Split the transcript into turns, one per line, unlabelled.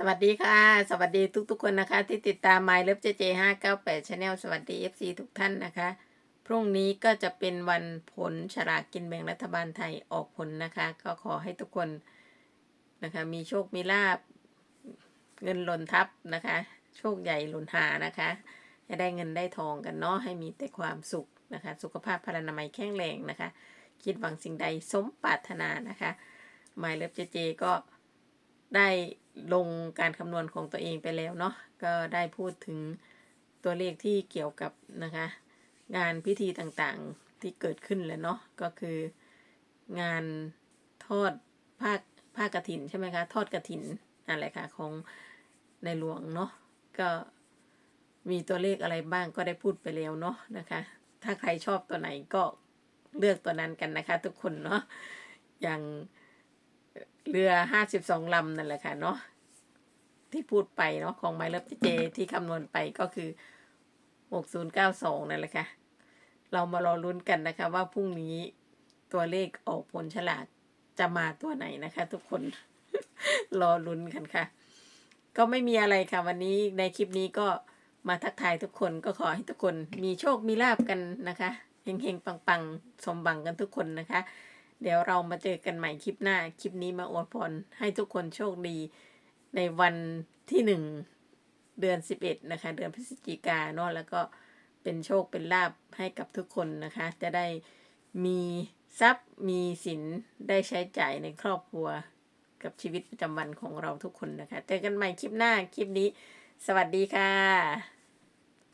สวัสดีค่ะ สวัสดีทุกๆคนนะคะ ที่ติดตาม My Love JJ 598 Channel สวัสดี FC ทุกท่านนะคะ พรุ่งนี้ก็จะเป็นวันผลฉลากกินแบ่งรัฐบาลไทยออกผลนะคะ ก็ขอให้ทุกคนนะคะ มีโชคมีลาบเงินหล่นทับนะคะ โชคใหญ่หล่นหานะคะจะได้เงินได้ทองกันเนาะให้มีแต่ความสุขนะคะ สุขภาพพลานามัยแข็งแรงนะคะ คิดหวังสิ่งใดสมปรารถนานะคะ My Love JJ ก็ ได้ลงการคำนวณของตัวเองไปแล้วเนาะก็ได้พูดถึงตัวเลขที่เกี่ยวกับนะคะ งานพิธีต่างๆที่เกิดขึ้นแล้วเนาะก็คืองานทอดผ้าผ้ากระถินใช่ไหมคะ ทอดกระถินนั่นแหละค่ะของในหลวงเนาะก็มีตัวเลขอะไรบ้างก็ได้พูดไปแล้วเนาะนะคะ ถ้าใครชอบตัวไหนก็เลือกตัวนั้นกันนะคะ ทุกคนเนาะอย่าง เรือห้าสิบสองลำนั่นแหละค่ะเนาะที่พูดไปเนาะของไมล์เลิฟเจที่คำนวณไปก็คือหกศูนย์เก้าสองนั่นแหละค่ะ เรามารอลุ้นกันนะคะ ว่าพรุ่งนี้ตัวเลขออกผลฉลากจะมาตัวไหนนะคะ ทุกคนรอลุ้นกันค่ะ ก็ไม่มีอะไรค่ะ วันนี้ในคลิปนี้ก็มาทักทายทุกคนก็ขอให้ทุกคนมีโชคมีลาบกันนะคะเฮงๆปังๆ สมบังกันทุกคนนะคะ เดี๋ยวเรามาเจอกันใหม่คลิปหน้า คลิปนี้มาอวยพรให้ทุกคนโชคดี ในวันที่หนึ่งเดือนสิบเอ็ดนะคะ เดือนพฤศจิกาเนาะแล้วก็เป็นโชคเป็นลาบให้กับทุกคนนะคะ จะได้มีทรัพย์มีสินได้ใช้จ่ายในครอบครัวกับชีวิตประจำวันของเราทุกคนนะคะ เจอกันใหม่คลิปหน้าคลิปนี้ สวัสดีค่ะ